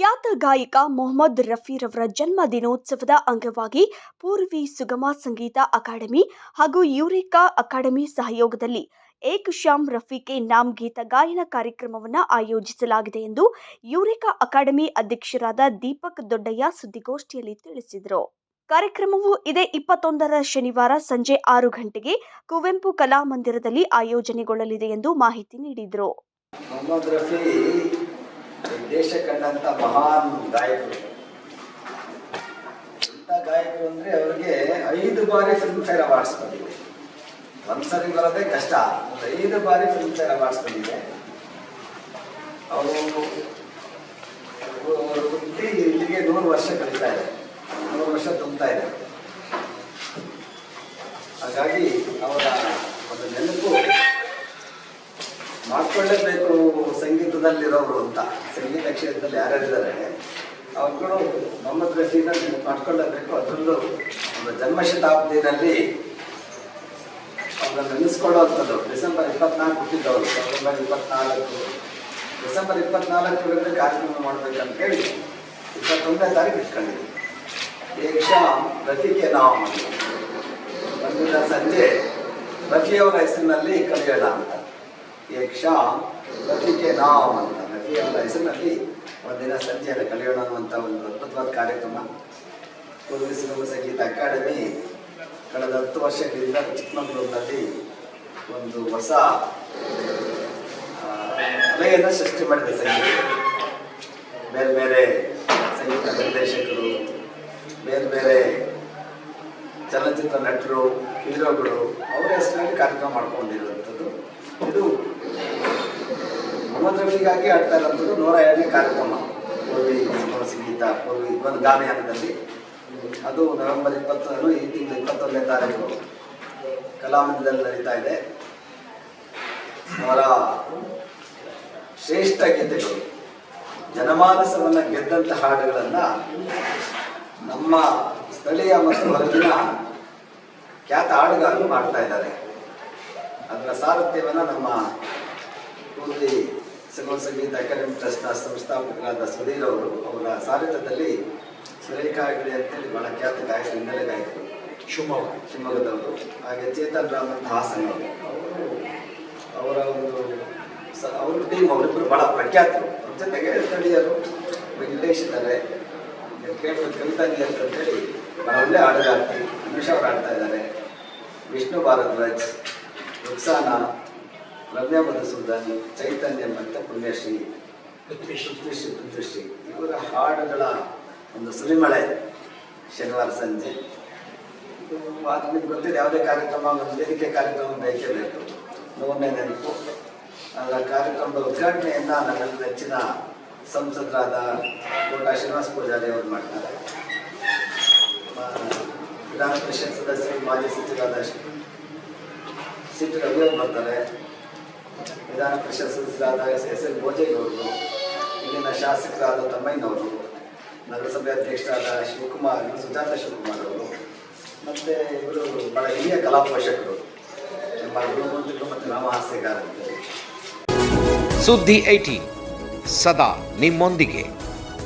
ಖ್ಯಾತ ಗಾಯಕ ಮೊಹಮ್ಮದ್ ರಫೀರವರ ಜನ್ಮ ದಿನೋತ್ಸವದ ಅಂಗವಾಗಿ ಪೂರ್ವಿ ಸುಗಮ ಸಂಗೀತ ಅಕಾಡೆಮಿ ಹಾಗೂ ಯೂರಿಕಾ ಅಕಾಡೆಮಿ ಸಹಯೋಗದಲ್ಲಿ ಏಕ್ ಶ್ಯಾಮ್ ರಫಿಕೆ ನಾಮ್ ಗೀತ ಗಾಯನ ಕಾರ್ಯಕ್ರಮವನ್ನು ಆಯೋಜಿಸಲಾಗಿದೆ ಎಂದು ಯೂರಿಕಾ ಅಕಾಡೆಮಿ ಅಧ್ಯಕ್ಷರಾದ ದೀಪಕ್ ದೊಡ್ಡಯ್ಯ ಸುದ್ದಿಗೋಷ್ಠಿಯಲ್ಲಿ ತಿಳಿಸಿದರು. ಕಾರ್ಯಕ್ರಮವು ಇದೇ ಇಪ್ಪತ್ತೊಂದರ ಶನಿವಾರ ಸಂಜೆ ಆರು ಗಂಟೆಗೆ ಕುವೆಂಪು ಕಲಾಮಂದಿರದಲ್ಲಿ ಆಯೋಜನೆಗೊಳ್ಳಲಿದೆ ಎಂದು ಮಾಹಿತಿ ನೀಡಿದರು. ದೇಶ ಕಂಡಂತ ಮಹಾನ್ ಗಾಯಕರು. ಇಂಥ ಗಾಯಕರು ಅಂದ್ರೆ ಅವರಿಗೆ ಐದು ಬಾರಿ ಫಿಲ್ಮ್ ಫೇರ್ ಅವಾರ್ಡ್ಸ್ ಬಂದಿದೆ ಒಂದ್ಸರಿ ಬರೋದೇ ಕಷ್ಟ. ಐದು ಬಾರಿ ಫಿಲ್ಮ್ ಫೇರ್ ಅವಾರ್ಡ್ಸ್ ಬಂದಿದೆ. ಅವರು ಅವರು ಹುಟ್ಟಿ ಇಲ್ಲಿಗೆ ನೂರು ವರ್ಷ ಕಲಿತಾ ಇದೆ. ನೂರು ವರ್ಷ ತುಂಬ್ತಾ ಇದೆ. ಹಾಗಾಗಿ ಅವರ ಒಂದು ನೆನಪು ಮಾಡ್ಕೊಳ್ಳೇಬೇಕು ಸಂಗೀತದಲ್ಲಿರೋರು ಅಂತ. ಸಂಗೀತ ಕ್ಷೇತ್ರದಲ್ಲಿ ಯಾರ್ಯಾರಿದ್ದಾರೆ? ಅವ್ರುಗಳು ಮೊಹಮ್ಮದ್ ರಫೀನ ಮಾಡ್ಕೊಳ್ಳೇಬೇಕು. ಅದರಲ್ಲೂ ಒಂದು ಜನ್ಮ ಶತಾಬ್ದಿನಲ್ಲಿ ಅವ್ರನ್ನ ನೆನೆಸ್ಕೊಳ್ಳುವಂಥದ್ದು. ಡಿಸೆಂಬರ್ ಇಪ್ಪತ್ನಾಲ್ಕು ಹುಟ್ಟಿದ್ದವರು. ಸೆಪ್ಟೆಂಬರ್ ಇಪ್ಪತ್ನಾಲ್ಕು. ಡಿಸೆಂಬರ್ ಇಪ್ಪತ್ನಾಲ್ಕರೊಳಗಡೆ ಕಾರ್ಯಕ್ರಮ ಮಾಡ್ಬೇಕಂತ ಹೇಳಿ ಇಪ್ಪತ್ತೊಂದನೇ ತಾರೀಕು ಇಟ್ಕೊಂಡಿದ್ವಿ ಏಕ್ಷಾಮ್ ರಫಿಕೆ ನಾವು ಬಂದಿದ್ದ ಸಂಜೆ ರಫಿಯವರ ಹೆಸರಿನಲ್ಲಿ ಕಲಿಯೋಣ ಅಂತ. ಯಕ್ಷಾ ರಫಿಕೆ ನಾವು ಅಂತ. ರಫಿ ಅವರ ಹೆಸರಿನಲ್ಲಿ ಒಂದಿನ ಸಂಜೆಯನ್ನು ಕಲಿಯೋಣ ಅನ್ನುವಂಥ ಒಂದು ಅದ್ಭುತವಾದ ಕಾರ್ಯಕ್ರಮ. ಕುದುರೆ ಸಿನಿಮಾ ಸಂಗೀತ ಅಕಾಡೆಮಿ ಕಳೆದ ಹತ್ತು ವರ್ಷಗಳಿಂದ ಚಿಕ್ಕಮಗಳೂರಿನಲ್ಲಿ ಒಂದು ಹೊಸ ಅಲೆಯನ್ನು ಸೃಷ್ಟಿ ಮಾಡಿದೆ ಸಂಗೀತ. ಬೇರೆ ಬೇರೆ ಸಂಗೀತ ನಿರ್ದೇಶಕರು, ಬೇರೆ ಬೇರೆ ಚಲನಚಿತ್ರ ನಟರು, ಹೀರೋಗಳು, ಅವರ ಹೆಸರಿನಲ್ಲಿ ಕಾರ್ಯಕ್ರಮ ಮಾಡ್ಕೊಂಡಿರುವಂಥದ್ದು. ಇದು ರಫಿಗಾಗಿ ಆಡ್ತಾ ಇರುವಂಥದ್ದು ನೂರ ಎರಡನೇ ಕಾರ್ಯಕ್ರಮ. ಪೂರ್ವಿ ಸಂಗೀತ, ಪೂರ್ವಿ ಒಂದು ಗಾನಯಾನದಲ್ಲಿ ಅದು ನವೆಂಬರ್ ಇಪ್ಪತ್ತೊಂದು ಈ ತಿಂಗಳ ಇಪ್ಪತ್ತೊಂದನೇ ತಾರೀಕು ಕಲಾಮಂದಿರದಲ್ಲಿ ನಡೀತಾ ಇದೆ. ಅವರ ಶ್ರೇಷ್ಠ ಗೀತೆಗಳು, ಜನಮಾನಸವನ್ನು ಗೆದ್ದಂಥ ಹಾಡುಗಳನ್ನು ನಮ್ಮ ಸ್ಥಳೀಯ ಮತ್ತು ಹೊರಗಿನ ಖ್ಯಾತ ಹಾಡುಗಾರರು ಮಾಡ್ತಾ ಇದ್ದಾರೆ. ಅದರ ಸಾರಥ್ಯವನ್ನು ನಮ್ಮ ಸುಗಮ ಸಂಗೀತ ಅಕಾಡೆಮಿ ಟ್ರಸ್ಟ್ನ ಸಂಸ್ಥಾಪಕರಾದ ಸುಧೀರ್ ಅವರು ಅವರ ಸಾರಥ್ಯದಲ್ಲಿ ಸುರೇಖಾ ಹೆಗಡೆ ಅಂತೇಳಿ ಬಹಳ ಖ್ಯಾತ ಗಾಯಕರು ಹಿನ್ನೆಲೆ ಗಾಯಕರು. ಶಿವಮೊಗ್ಗ. ಶಿವಮೊಗ್ಗದವರು. ಹಾಗೆ ಚೇತನ್ ರಾಮ್ ಅಂತ ಹಾಸನ್ ಅವರು. ಅವರು ಒಂದು ಸ ಅವ್ರ ಟೀಮ್ ಅವರಿಬ್ಬರು ಬಹಳ ಪ್ರಖ್ಯಾತರು. ಅವ್ರ ಜೊತೆಗೆ ಸ್ಥಳೀಯರು ವೆಂಕಟೇಶ್ ಇದ್ದಾರೆ. ಕೇಳ್ಬೇಕು ಕವಿತಾಂಗಿ ಅಂತೇಳಿ ಬಹಳ ಒಳ್ಳೆ ಹಾಡುಗಾರ್ತಿ. ಅನುಷ್ ಅವ್ರು ಆಡ್ತಾ ಇದ್ದಾರೆ. ವಿಷ್ಣು ಭಾರದ್ವಾಜ್ ರುಕ್ಸಾನ ರಮ್ಯಾ ಮಧುಸೂದನ್ ಚೈತನ್ಯ ಮತ್ತು ಪುಣ್ಯಶ್ರೀ, ಪೃಥ್ವಿಶ್ರೀ ಪೃಥ್ವಿಶ್ರೀ ಇವರ ಹಾಡುಗಳ ಒಂದು ಸುರಿಮಳೆ ಶನಿವಾರ ಸಂಜೆ. ಅದು ನಿಮ್ಗೆ ಗೊತ್ತಿಲ್ಲ ಯಾವುದೇ ಕಾರ್ಯಕ್ರಮ, ಒಂದು ವೇದಿಕೆ ಕಾರ್ಯಕ್ರಮ ಬೇಕೇ ಬೇಕು. ನೂರನೇ ನೆನಪು. ಅದರ ಕಾರ್ಯಕ್ರಮದ ಉದ್ಘಾಟನೆಯನ್ನು ನನ್ನ ನೆಚ್ಚಿನ ಸಂಸದರಾದ ಕೋಟ ಶ್ರೀನಿವಾಸ ಪೂಜಾರಿ ಅವರು ಮಾಡ್ತಾರೆ. ವಿಧಾನ ಪರಿಷತ್ ಸದಸ್ಯರು, ಮಾಜಿ ಸಚಿವರಾದ ಸಿಟ್ಟು ರವಿ ಅವರು ಬರ್ತಾರೆ. Vidhana Parishat S S L ಭೋಜೇಗೌಡರು, ಇಲ್ಲಿನ ಶಾಸಕರಾದ ತಮ್ಮಯ್ಯನವರು, ನಗರಸಭೆ ಅಧ್ಯಕ್ಷರಾದ ಶಿವಕುಮಾರ್ ಸುಜಾತ ಶಿವಕುಮಾರ್ ಅವರು, ಮತ್ತು ಇವರು ಬಹಳ ಹಿರಿಯ ಕಲಾ ಪೋಷಕರು. ನಮ್ಮ ಗೃಹಮಂತ್ರಿಗಳು ಮತ್ತು ನಾಮ ಹಾಸ್ಯಗಾರರು ಸುದ್ದಿ ಐಟಿ, ಸದಾ ನಿಮ್ಮೊಂದಿಗೆ.